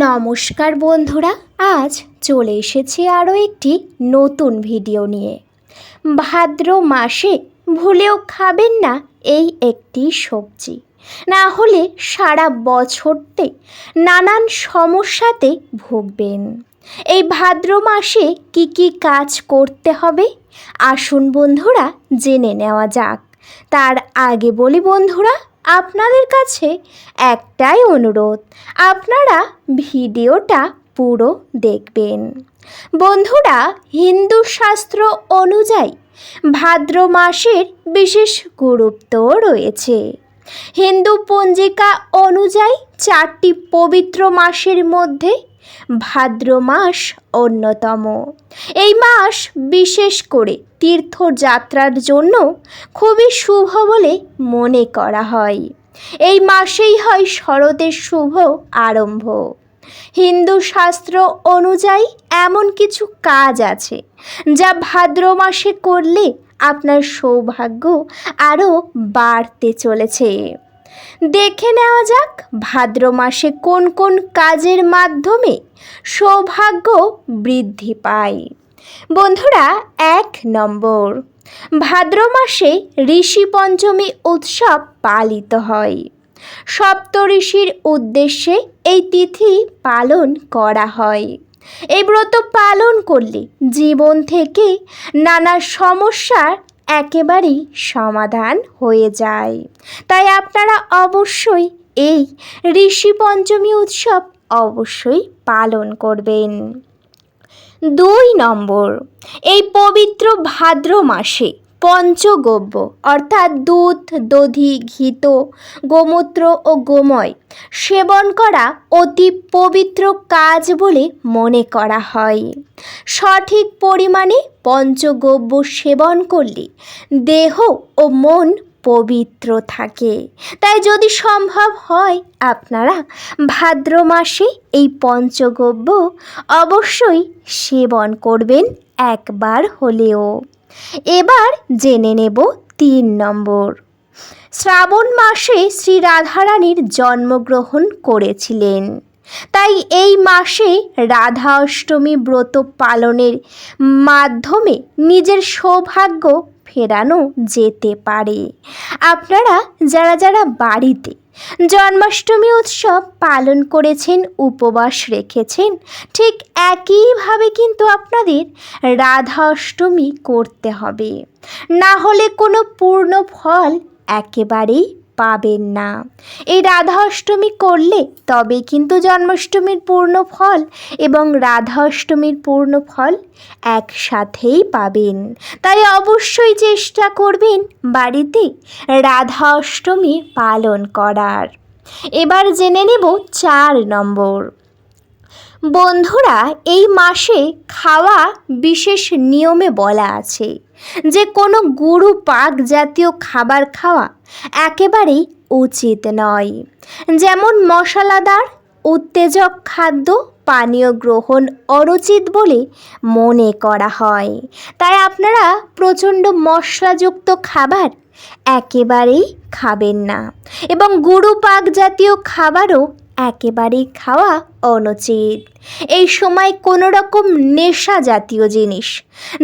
নমস্কার বন্ধুরা, আজ চলে এসেছি আরও একটি নতুন ভিডিও নিয়ে। ভাদ্র মাসে ভুলেও খাবেন না এই একটি সবজি। না হলে সারা বছরতে নানান সমস্যাতে ভুগবেন। এই ভাদ্র মাসে কি কি কাজ করতে হবে? আসুন বন্ধুরা, জেনে নেওয়া যাক। তার আগে বলি বন্ধুরা আপনাদের কাছে একটাই অনুরোধ, আপনারা ভিডিওটা পুরো দেখবেন। বন্ধুরা, হিন্দু শাস্ত্র অনুযায়ী ভাদ্র মাসের বিশেষ গুরুত্ব রয়েছে। হিন্দু পঞ্জিকা অনুযায়ী চারটি পবিত্র মাসের মধ্যে ভাদ্র মাস অন্যতম। এই মাস বিশেষ করে তীর্থযাত্রার জন্য খুবই শুভ বলে মনে করা হয়। এই মাসেই হয় শরতের শুভ আরম্ভ। হিন্দু শাস্ত্র অনুযায়ী এমন কিছু কাজ আছে যা ভাদ্র মাসে করলে আপনার সৌভাগ্য আরও বাড়তে চলেছে। দেখে নেওয়া যাক ভাদ্র মাসে কোন কোন কাজের মাধ্যমে সৌভাগ্য বৃদ্ধি পায়। বন্ধুরা, এক নম্বর, ভাদ্র মাসে ঋষি পঞ্চমী উৎসব পালিত হয়। সপ্তঋষির উদ্দেশ্যে এই তিথি পালন করা হয়। এই ব্রত পালন করলে জীবন থেকে নানা সমস্যার একেবারেই সমাধান হয়ে যায়। তাই আপনারা অবশ্যই এই ঋষি পঞ্চমী উৎসব অবশ্যই পালন করবেন। দুই নম্বর, এই পবিত্র ভাদ্র মাসে পঞ্চগব্য, অর্থাৎ দুধ, দধি ঘিত গোমূত্র ও গোময়। সেবন করা অতি পবিত্র কাজ বলে মনে করা হয়। সঠিক পরিমাণে পঞ্চগব্য সেবন করলে দেহ ও মন পবিত্র থাকে। তাই যদি সম্ভব হয় আপনারা ভাদ্র মাসে এই পঞ্চগব্য অবশ্যই সেবন করবেন একবার হলেও। এবার জেনে নেব তিন নম্বর। শ্রাবণ মাসে শ্রী রাধারানীর জন্মগ্রহণ করেছিলেন। তাই এই মাসে রাধা অষ্টমী ব্রত পালনের মাধ্যমে নিজের সৌভাগ্য ফেরানো যেতে পারে। আপনারা যারা যারা বাড়িতে জন্মাষ্টমী উৎসব পালন করেছেন, উপবাস রেখেছেন। ঠিক একইভাবে কিন্তু আপনাদের রাধা অষ্টমী করতে হবে। না হলে কোনো পূর্ণ ফল একেবারেই পাবেন না। এই রাধা অষ্টমী করলে তবে কিন্তু জন্মাষ্টমীর পূর্ণ ফল এবং রাধা অষ্টমীর পূর্ণ ফল একসাথেই পাবেন। তাই অবশ্যই চেষ্টা করবেন বাড়িতে রাধা অষ্টমী পালন করার। এবার জেনে নেব চার নম্বর। বন্ধুরা, এই মাসে খাওয়া বিশেষ নিয়মে বলা আছে যে কোনো গুরু পাক জাতীয় খাবার খাওয়া একেবারেই উচিত নয়। যেমন মশলাদার, উত্তেজক খাদ্য, পানীয় গ্রহণ অনুচিত বলে মনে করা হয়। তাই আপনারা প্রচণ্ড মশলাযুক্ত খাবার একেবারেই খাবেন না। এবং গুরু পাক জাতীয় খাবারও একেবারেই খাওয়া অনুচিত। এই সময় কোনো রকম নেশা জাতীয় জিনিস,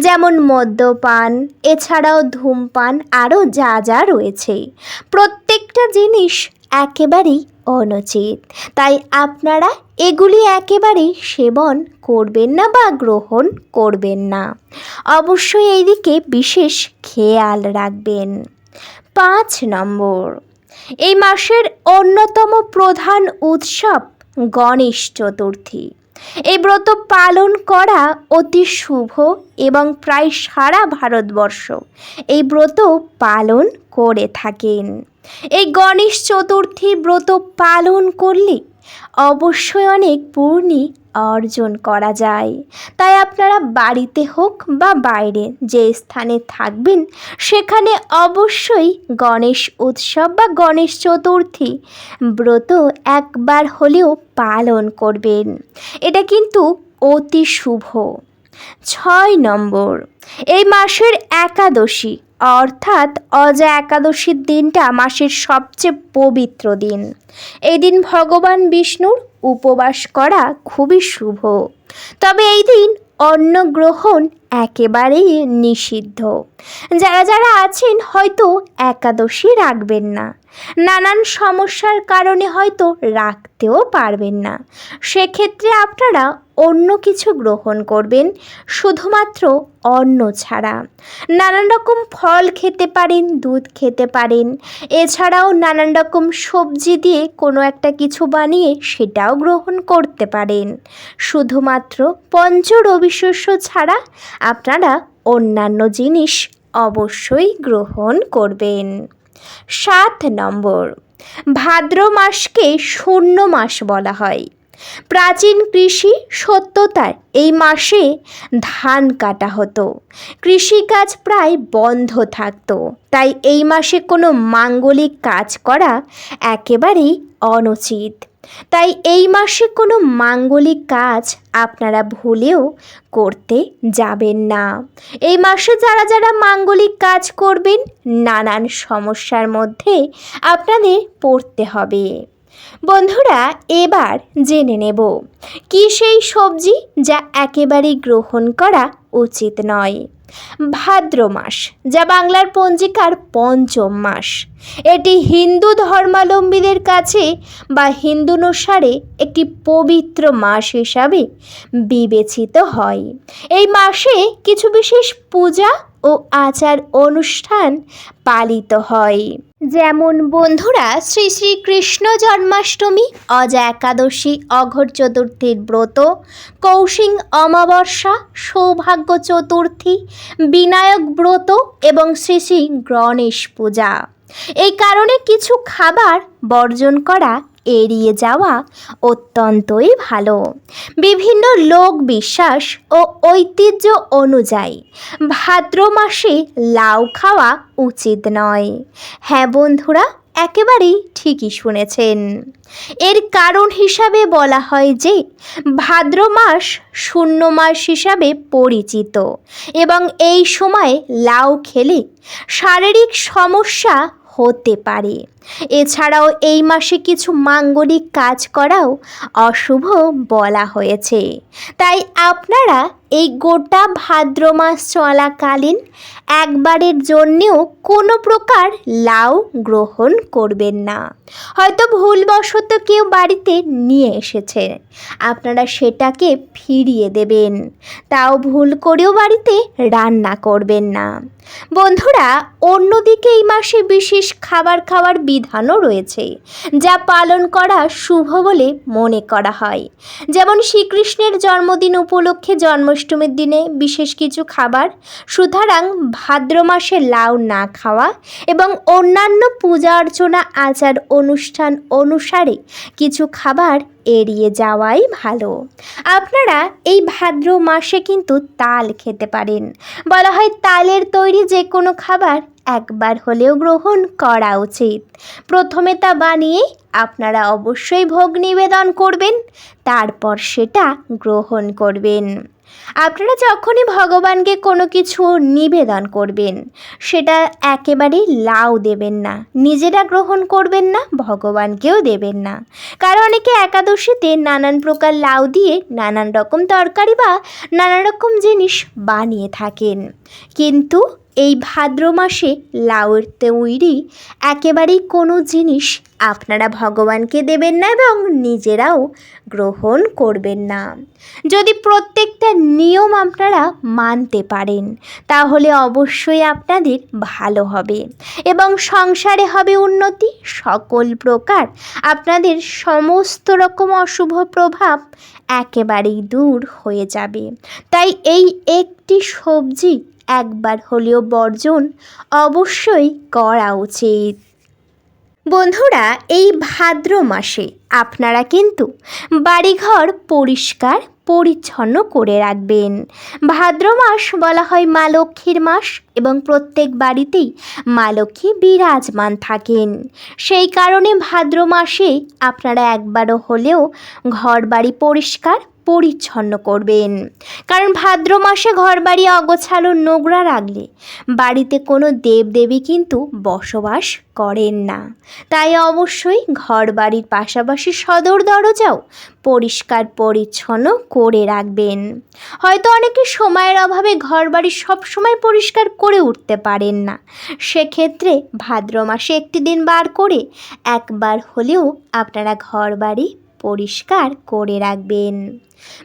যেমন মদ্যপান, এছাড়াও ধূমপান আরও যা যা রয়েছে। প্রত্যেকটা জিনিস একেবারেই অনুচিত। তাই আপনারা এগুলি একেবারেই সেবন করবেন না বা গ্রহণ করবেন না। অবশ্যই এই দিকে বিশেষ খেয়াল রাখবেন। পাঁচ নম্বর, এই মাসের অন্যতম প্রধান উৎসব গণেশ চতুর্থী। এই ব্রত পালন করা অতি শুভ এবং প্রায় সারা ভারতবর্ষ এই ব্রত পালন করে থাকেন। এই গণেশ চতুর্থী ব্রত পালন করলে অবশ্যই অনেক পূর্ণি অর্জন করা যায়। তাই আপনারা বাড়িতে হোক বা বাইরে যে স্থানে থাকবেন, সেখানে অবশ্যই গণেশ উৎসব বা গণেশ চতুর্থী ব্রত একবার হলেও পালন করবেন। এটা কিন্তু অতি শুভ। ছয় নম্বর, এই মাসের একাদশী অর্থাৎ অজা একাদশীর দিনটা মাসের সবচেয়ে পবিত্র দিন। এই দিন ভগবান বিষ্ণুর উপবাস করা খুবই শুভ। তবে এই দিন অন্ন গ্রহণ একেবারেই নিষিদ্ধ। যারা যারা আছেন হয়তো একাদশী রাখবেন না। নানান সমস্যার কারণে হয়তো রাখতেও পারবেন না। সেক্ষেত্রে আপনারা অন্য কিছু গ্রহণ করবেন, শুধুমাত্র অন্ন ছাড়া। নানান রকম ফল খেতে পারেন, দুধ খেতে পারেন। এছাড়াও নানান রকম সবজি দিয়ে কোনো একটা কিছু বানিয়ে সেটাও গ্রহণ করতে পারেন। শুধুমাত্র পঞ্চ রবিশস্য ছাড়া আপনারা অন্যান্য জিনিস অবশ্যই গ্রহণ করবেন। সাত নম্বর, ভাদ্র মাসকে শূন্য মাস বলা হয়। প্রাচীন কৃষি সত্যতার এই মাসে ধান কাটা হতো। কৃষিকাজ প্রায় বন্ধ থাকতো। তাই এই মাসে কোনো মাঙ্গলিক কাজ করা একেবারেই অনুচিত। তাই এই মাসে কোনো মাঙ্গলিক কাজ আপনারা ভুলেও করতে যাবেন না। এই মাসে যারা যারা মাঙ্গলিক কাজ করবেন, নানান সমস্যার মধ্যে আপনাদের পড়তে হবে। বন্ধুরা, এবার জেনে নেব কি সেই সবজি যা একেবারেই গ্রহণ করা উচিত নয়। ভাদ্র মাস, যা বাংলার পঞ্জিকার পঞ্চম মাস। এটি হিন্দু ধর্মাবলম্বীদের কাছে বা হিন্দুনুসারে একটি পবিত্র মাস হিসাবে বিবেচিত হয়। এই মাসে কিছু বিশেষ পূজা ও আচার অনুষ্ঠান পালিত হয়। যেমন, বন্ধুরা, শ্রী শ্রী কৃষ্ণ জন্মাষ্টমী, অজা একাদশী, অঘর চতুর্থীর ব্রত, কৌশিং অমাবস্যা, সৌভাগ্য চতুর্থী, বিনায়ক ব্রত এবং শ্রী শ্রী গণেশ পূজা। এই কারণে কিছু খাবার বর্জন করা এড়িয়ে যাওয়া অত্যন্তই ভালো। বিভিন্ন লোক বিশ্বাস ও ঐতিহ্য অনুযায়ী ভাদ্র মাসে লাউ খাওয়া উচিত নয়। হ্যাঁ বন্ধুরা, একেবারেই ঠিকই শুনেছেন। এর কারণ হিসাবে বলা হয় যে, ভাদ্র মাস শূন্য মাস হিসাবে পরিচিত এবং এই সময় লাউ খেলে শারীরিক সমস্যা হতে পারে। এছাড়াও এই মাসে কিছু মাঙ্গলিক কাজ করাও অশুভ বলা হয়েছে। তাই আপনারা এই গোটা ভাদ্র মাস চলাকালীন একবারের জন্যেও কোনো প্রকার লাউ গ্রহণ করবেন না। হয়তো ভুলবশত কেউ বাড়িতে নিয়ে এসেছে। আপনারা সেটাকে ফিরিয়ে দেবেন। তাও ভুল করেও বাড়িতে রান্না করবেন না। বন্ধুরা, অন্যদিকে এই মাসে বিশেষ খাবার খাওয়ার বিধানও রয়েছে, যা পালন করা শুভ বলে মনে করা হয়। যেমন শ্রীকৃষ্ণের জন্মদিন উপলক্ষে জন্মাষ্টমীর দিনে বিশেষ কিছু খাবার, সুতরাং ভাদ্র মাসে লাউ না খাওয়া এবং অন্যান্য পূজা অর্চনা আচার অনুষ্ঠান অনুসারে কিছু খাবার এড়িয়ে যাওয়াই ভালো। আপনারা এই ভাদ্র মাসে কিন্তু তাল খেতে পারেন। বলা হয় তালের তৈরি যে কোনো খাবার একবার হলেও গ্রহণ করা উচিত। প্রথমে তা বানিয়ে আপনারা অবশ্যই ভোগ নিবেদন করবেন, তারপর সেটা গ্রহণ করবেন। আপনারা যখনই ভগবানকে কোনো কিছু নিবেদন করবেন, সেটা একেবারেই লাউ দেবেন না। নিজেরা গ্রহণ করবেন না, ভগবানকেও দেবেন না। কারণ অনেকে একাদশীতে নানান প্রকার লাউ দিয়ে নানান রকম তরকারি বা নানা রকম জিনিস বানিয়ে থাকেন। কিন্তু এই ভাদ্র মাসে লাউয়ের তৈরি একেবারেই কোনো জিনিস আপনারা ভগবানকে দেবেন না এবং নিজেরাও গ্রহণ করবেন না। যদি প্রত্যেকটা নিয়ম আপনারা মানতে পারেন। তাহলে অবশ্যই আপনাদের ভালো হবে। এবং সংসারে হবে উন্নতি সকল প্রকার। আপনাদের সমস্ত রকম অশুভ প্রভাব একেবারেই দূর হয়ে যাবে। তাই এই একটি সবজি একবার হলেও বর্জন অবশ্যই করা উচিত। বন্ধুরা, এই ভাদ্র মাসে আপনারা কিন্তু বাড়িঘর পরিষ্কার, পরিচ্ছন্ন করে রাখবেন। ভাদ্র মাস বলা হয় মা লক্ষ্মীর মাস এবং প্রত্যেক বাড়িতেই মা লক্ষ্মী বিরাজমান থাকেন। সেই কারণে ভাদ্র মাসে আপনারা একবারও হলেও ঘর বাড়ি পরিষ্কার, পরিচ্ছন্ন করবেন। কারণ ভাদ্র মাসে ঘরবাড়ি অগোছালো নোংরা রাখলে বাড়িতে কোনো দেবদেবী কিন্তু বসবাস করেন না। তাই অবশ্যই ঘর বাড়ির পাশাপাশি সদর দরজাও পরিষ্কার পরিচ্ছন্ন করে রাখবেন। হয়তো অনেকে সময়ের অভাবে ঘরবাড়ি সবসময় পরিষ্কার করে উঠতে পারেন না। সেক্ষেত্রে ভাদ্র মাসে একটি দিন বার করে একবার হলেও আপনারা ঘরবাড়ি পরিষ্কার করে রাখবেন।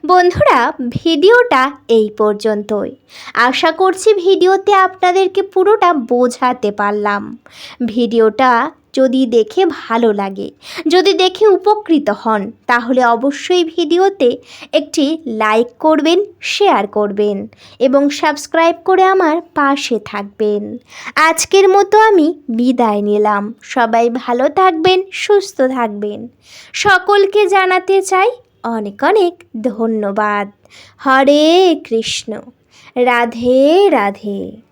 বন্ধুরা, ভিডিওটা এই পর্যন্তই। আশা করছি ভিডিওতে আপনাদেরকে পুরোটা বোঝাতে পারলাম। ভিডিওটা যদি দেখে ভালো লাগে। যদি দেখে উপকৃত হন, তাহলে অবশ্যই ভিডিওতে একটি লাইক করবেন শেয়ার করবেন এবং সাবস্ক্রাইব করে আমার পাশে থাকবেন। আজকের মতো আমি বিদায় নিলাম। সবাই ভালো থাকবেন, সুস্থ থাকবেন। সকলকে জানাতে চাই অনেক অনেক ধন্যবাদ। হরে কৃষ্ণ। রাধে রাধে।